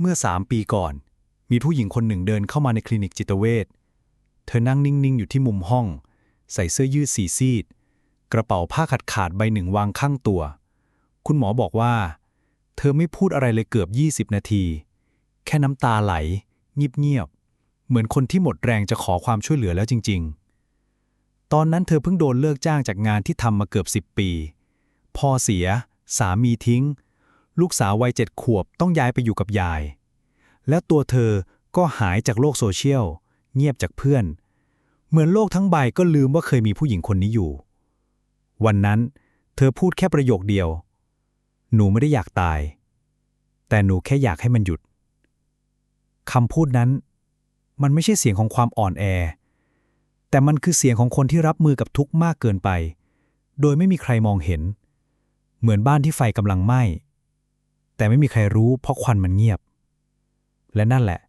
เมื่อสามปีก่อน มีผู้หญิงคนหนึ่งเดินเข้ามาในคลินิกจิตเวช เธอนั่งนิ่ง ๆ อยู่ที่มุมห้อง ใส่เสื้อยืดสีซีด กระเป๋าผ้าขาดขาดๆใบหนึ่งวางข้างตัว คุณหมอบอกว่า เธอไม่พูดอะไรเลยเกือบ 20 นาที แค่น้ำตาไหล เงียบ ๆ เหมือนคนที่หมดแรงจะขอความช่วยเหลือแล้วจริง ๆ ตอนนั้นเธอเพิ่งโดนเลิกจ้างจากงานที่ทำมาเกือบ 10 ปี พ่อเสีย สามีทิ้ง ลูกสาววัยเจ็ดขวบต้องย้ายไปอยู่กับยาย แล้วตัวเธอก็หายจากโลกโซเชียล เงียบจากเพื่อน เหมือนโลกทั้งใบก็ลืมว่าเคยมีผู้หญิงคนนี้อยู่ วันนั้น เธอพูดแค่ประโยคเดียว หนูไม่ได้อยากตาย แต่หนูแค่อยากให้มันหยุดคำพูดนั้น มันไม่ใช่เสียงของความอ่อนแอ แต่มันคือเสียงของคนที่รับมือกับทุกข์มากเกินไป โดยไม่มีใครมองเห็น เหมือนบ้านที่ไฟกำลังไหม้ แต่ไม่มีใครรู้เพราะควันมันเงียบ และนั่นแหละ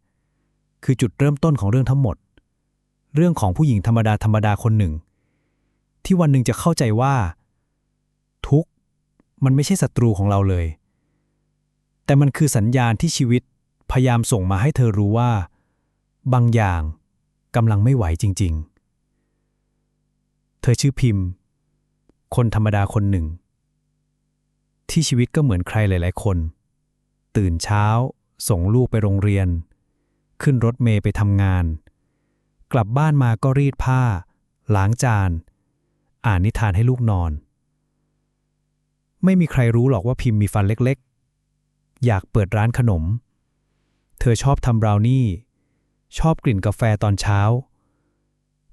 คือจุดเริ่มต้นของเรื่องทั้งหมด เรื่องของผู้หญิงธรรมดาธรรมดาคนหนึ่ง ที่วันหนึ่งจะเข้าใจว่า ทุกข์มันไม่ใช่ศัตรูของเราเลย แต่มันคือสัญญาณที่ชีวิตพยายามส่งมาให้เธอรู้ว่า บางอย่างกำลังไม่ไหวจริง ๆ เธอชื่อพิมพ์ คนธรรมดาคนหนึ่ง ที่ชีวิตก็เหมือนใครหลาย ๆ คน ตื่นเช้า ส่งลูกไปโรงเรียน ขึ้นรถเมย์ไปทำงาน กลับบ้านมาก็รีดผ้า ล้างจาน อ่านนิทานให้ลูกนอน ไม่มีใครรู้หรอกว่าพิมพ์มีฟันเล็กๆ อยากเปิดร้านขนม เธอชอบทำบราวนี่ ชอบกลิ่นกาแฟตอนเช้า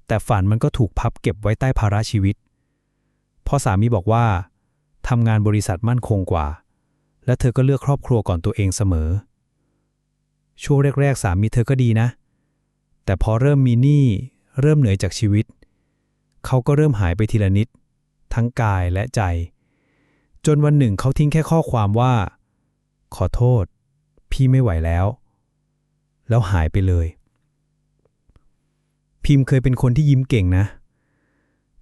แต่ฝันมันก็ถูกพับเก็บไว้ใต้ภาระชีวิตพราะสามีบอกว่าทำงานบริษัทมั่นคงกว่า และเธอก็เลือกครอบครัวก่อนตัวเองเสมอ ช่วงแรกๆสามีเธอก็ดีนะ แต่พอเริ่มมีหนี้เริ่มเหนื่อยจากชีวิต เขาก็เริ่มหายไปทีละนิด ทั้งกายและใจ จนวันหนึ่งเขาทิ้งแค่ข้อความว่า ขอโทษ พี่ไม่ไหวแล้ว แล้วหายไปเลย พิมพ์เคยเป็นคนที่ยิ้มเก่งนะ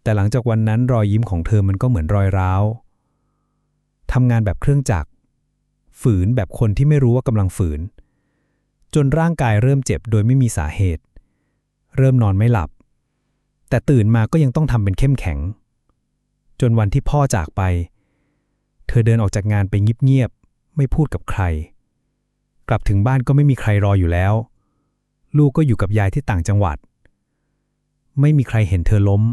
แต่หลังจากวันนั้นรอยยิ้มของเธอมันก็เหมือนรอยร้าวทำงานแบบเครื่องจักร ฝืนแบบคนที่ไม่รู้ว่ากำลังฝืน จนร่างกายเริ่มเจ็บโดยไม่มีสาเหตุ เริ่มนอนไม่หลับ แต่ตื่นมาก็ยังต้องทำเป็นเข้มแข็ง จนวันที่พ่อจากไป เธอเดินออกจากงานไปเงียบๆไม่พูดกับใคร กลับถึงบ้านก็ไม่มีใครรออยู่แล้ว ลูกก็อยู่กับยายที่ต่างจังหวัด ไม่มีใครเห็นเธอล้ม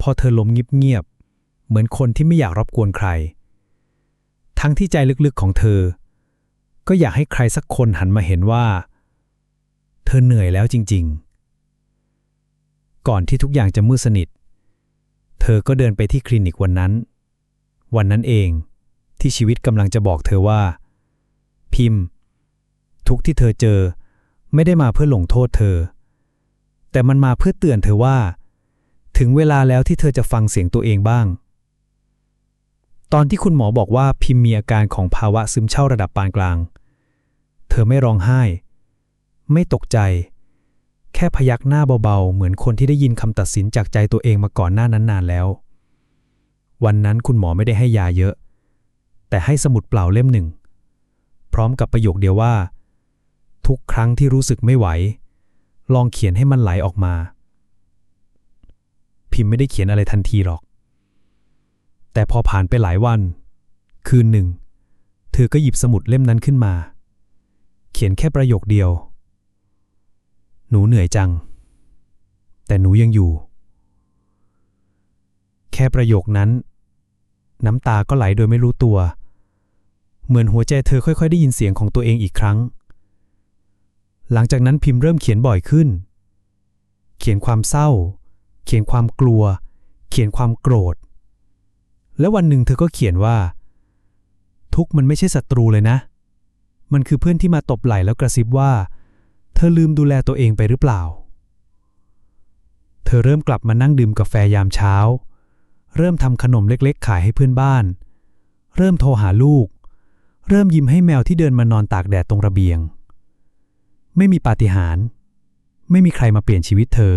พอเธอล้มเงียบๆเหมือนคนที่ไม่อยากรบกวนใคร ทั้งที่ใจลึกๆของเธอ ก็อยากให้ใครสักคนหันมาเห็นว่า เธอเหนื่อยแล้วจริง ๆ ก่อนที่ทุกอย่างจะมืดสนิท เธอก็เดินไปที่คลินิกวันนั้น วันนั้นเองที่ชีวิตกำลังจะบอกเธอว่า พิมพ์ ทุกที่เธอเจอไม่ได้มาเพื่อลงโทษเธอ แต่มันมาเพื่อเตือนเธอว่า ถึงเวลาแล้วที่เธอจะฟังเสียงตัวเองบ้าง ตอนที่คุณหมอบอกว่าพิมพ์มีอาการของภาวะซึมเศร้าระดับปานกลาง เธอไม่ร้องไห้ ไม่ตกใจ แค่พยักหน้าเบาๆ เหมือนคนที่ได้ยินคำตัดสินจากใจตัวเองมาก่อนหน้านั้นนานแล้ว วันนั้นคุณหมอไม่ได้ให้ยาเยอะ แต่ให้สมุดเปล่าเล่มหนึ่ง พร้อมกับประโยคเดียวว่า ทุกครั้งที่รู้สึกไม่ไหว ลองเขียนให้มันไหลออกมา พิมพ์ไม่ได้เขียนอะไรทันทีหรอก แต่พอผ่านไปหลายวัน คืนหนึ่ง เธอก็หยิบสมุดเล่มนั้นขึ้นมา เขียนแค่ประโยคเดียว หนูเหนื่อยจัง แต่หนูยังอยู่ แค่ประโยคนั้น น้ำตาก็ไหลโดยไม่รู้ตัว เหมือนหัวใจเธอค่อยๆ ได้ยินเสียงของตัวเองอีกครั้ง หลังจากนั้นพิมพ์เริ่มเขียนบ่อยขึ้น เขียนความเศร้า เขียนความกลัว เขียนความโกรธ และวันหนึ่งเธอก็เขียนว่า ทุกมันไม่ใช่ศัตรูเลยนะ มันคือเพื่อนที่มาตบไหล่แล้วกระซิบว่า เธอลืมดูแลตัวเองไปหรือเปล่า เธอเริ่มกลับมานั่งดื่มกาแฟยามเช้า เริ่มทำขนมเล็กๆ ขายให้เพื่อนบ้าน เริ่มโทรหาลูก เริ่มยิ้มให้แมวที่เดินมานอนตากแดดตรงระเบียง ไม่มีปาฏิหาริย์ไม่มีใครมาเปลี่ยนชีวิตเธอ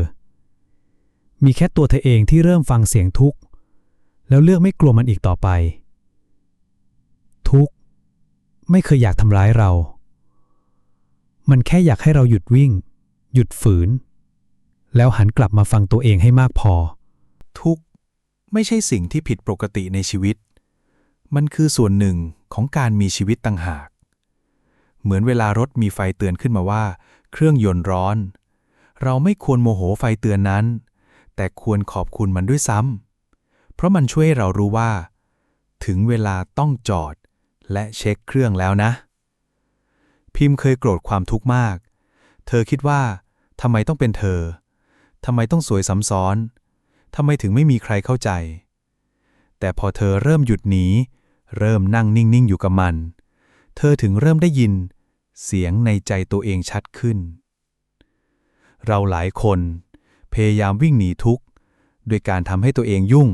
มีแค่ตัวเธอเองที่เริ่มฟังเสียงทุกข์ แล้วเลือกไม่กลัวมันอีกต่อไป ทุกไม่เคยอยากทำร้ายเรา มันแค่อยากให้เราหยุดวิ่ง หยุดฝืน แล้วหันกลับมาฟังตัวเองให้มากพอ ทุกไม่ใช่สิ่งที่ผิดปกติในชีวิต มันคือส่วนหนึ่งของการมีชีวิตต่างหาก เหมือนเวลารถมีไฟเตือนขึ้นมาว่า เครื่องยนต์ร้อน เราไม่ควรโมโหไฟเตือนนั้น แต่ควรขอบคุณมันด้วยซ้ำ เพราะมันช่วยให้เรารู้ว่า ถึงเวลาต้องจอดและเช็คเครื่องแล้วนะ พิมพ์เคยโกรธความทุกข์มาก เธอคิดว่าทำไมต้องเป็นเธอทำไมต้องสวยซ้ำซ้อนทำไมถึงไม่มีใครเข้าใจ แต่พอเธอเริ่มหยุดหนี เริ่มนั่งนิ่ง ๆ อยู่กับมัน เธอถึงเริ่มได้ยิน เสียงในใจตัวเองชัดขึ้น เราหลายคน พยายามวิ่งหนีทุกข์ด้วยการทำให้ตัวเองยุ่ง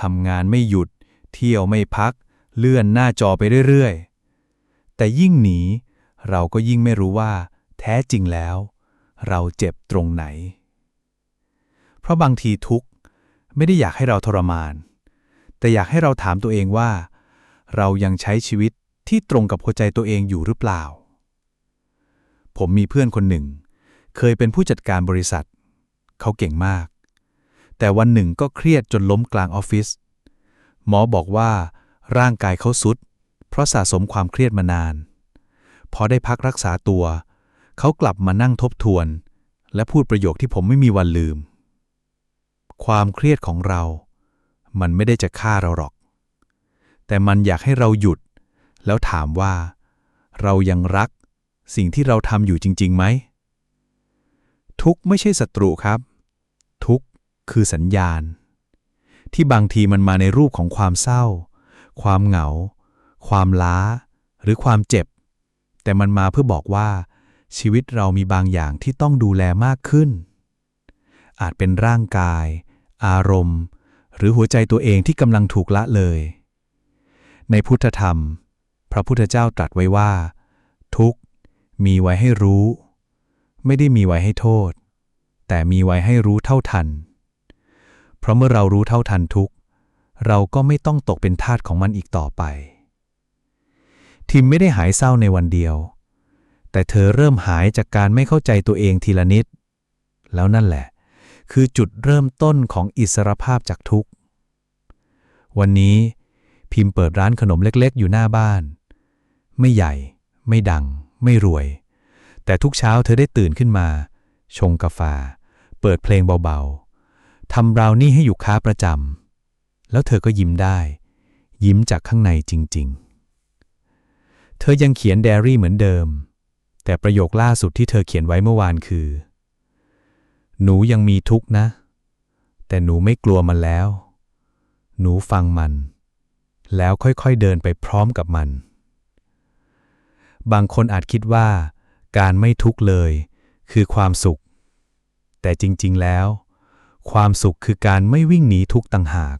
ทำงานไม่หยุด เที่ยวไม่พัก เลื่อนหน้าจอไปเรื่อยๆ แต่ยิ่งหนี เราก็ยิ่งไม่รู้ว่า แท้จริงแล้ว เราเจ็บตรงไหน เพราะบางทีทุกข์ ไม่ได้อยากให้เราทรมาน แต่อยากให้เราถามตัวเองว่า เรายังใช้ชีวิตที่ตรงกับหัวใจตัวเองอยู่หรือเปล่า ผมมีเพื่อนคนหนึ่ง เคยเป็นผู้จัดการบริษัท เขาเก่งมาก แต่วันหนึ่งก็เครียดจนล้มกลางออฟฟิศ หมอบอกว่า ร่างกายเขาสุด เพราะสะสมความเครียดมานาน พอได้พักรักษาตัว เขากลับมานั่งทบทวน และพูดประโยคที่ผมไม่มีวันลืม ความเครียดของเรา มันไม่ได้จะฆ่าเราหรอก แต่มันอยากให้เราหยุด แล้วถามว่า เรายังรัก สิ่งที่เราทำอยู่จริงๆไหมทุกข์ไม่ใช่ศัตรูครับ ทุกข์ คือสัญญาณ ที่บางทีมันมาในรูปของความเศร้า ความเหงา ความล้า หรือความเจ็บ แต่มันมาเพื่อบอกว่า ชีวิตเรามีบางอย่างที่ต้องดูแลมากขึ้น อาจเป็นร่างกาย อารมณ์ หรือหัวใจตัวเองที่กำลังถูกละเลย ในพุทธธรรม พระพุทธเจ้าตรัสไว้ว่า ทุกข์มีไว้ให้รู้ ไม่ได้มีไว้ให้โทษ แต่มีไว้ให้รู้เท่าทัน เพราะเมื่อเรารู้เท่าทันทุกข์ เราก็ไม่ต้องตกเป็นทาสของมันอีกต่อไป ทิมไม่ได้หายเศร้าในวันเดียว แต่เธอเริ่มหายจากการไม่เข้าใจตัวเองทีละนิด แล้วนั่นแหละ คือจุดเริ่มต้นของอิสรภาพจากทุกข์ วันนี้พิมพ์เปิดร้านขนมเล็กๆ อยู่หน้าบ้าน ไม่ใหญ่ ไม่ดัง ไม่รวย แต่ทุกเช้าเธอได้ตื่นขึ้นมา ชงกาแฟเปิดเพลงเบาๆ ทำบราวนี่ให้อยู่ค้าประจำ แล้วเธอก็ยิ้มได้ ยิ้มจากข้างในจริง ๆ เธอยังเขียนไดอารี่เหมือนเดิม แต่ประโยคล่าสุดที่เธอเขียนไว้เมื่อวานคือ หนูยังมีทุกข์นะ แต่หนูไม่กลัวมันแล้ว หนูฟังมัน แล้วค่อยๆเดินไปพร้อมกับมัน บางคนอาจคิดว่า การไม่ทุกข์เลย คือความสุข แต่จริง ๆ แล้ว ความสุขคือการไม่วิ่งหนีทุกต่างหาก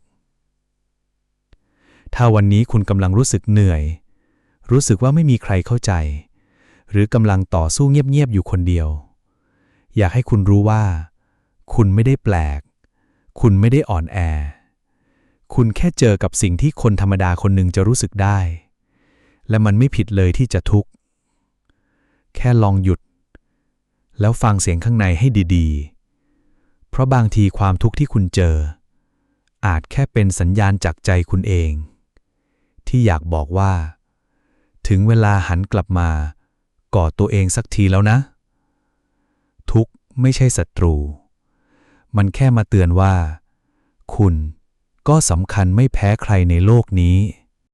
ถ้าวันนี้คุณกำลังรู้สึกเหนื่อย รู้สึกว่าไม่มีใครเข้าใจ หรือกำลังต่อสู้เงียบๆอยู่คนเดียว อยากให้คุณรู้ว่า คุณไม่ได้แปลก คุณไม่ได้อ่อนแอ คุณแค่เจอกับสิ่งที่คนธรรมดาคนหนึ่งจะรู้สึกได้ และมันไม่ผิดเลยที่จะทุกข์ แค่ลองหยุด แล้วฟังเสียงข้างในให้ดีๆ ราะบางทีความทุกข์ที่คุณเจอ อาจแค่เป็นสัญญาณจากใจคุณเอง ที่อยากบอกว่า ถึงเวลาหันกลับมากอดตัวเองสักทีแล้วนะ ทุกข์ไม่ใช่ศัตรู มันแค่มาเตือนว่า คุณก็สำคัญไม่แพ้ใครในโลกนี้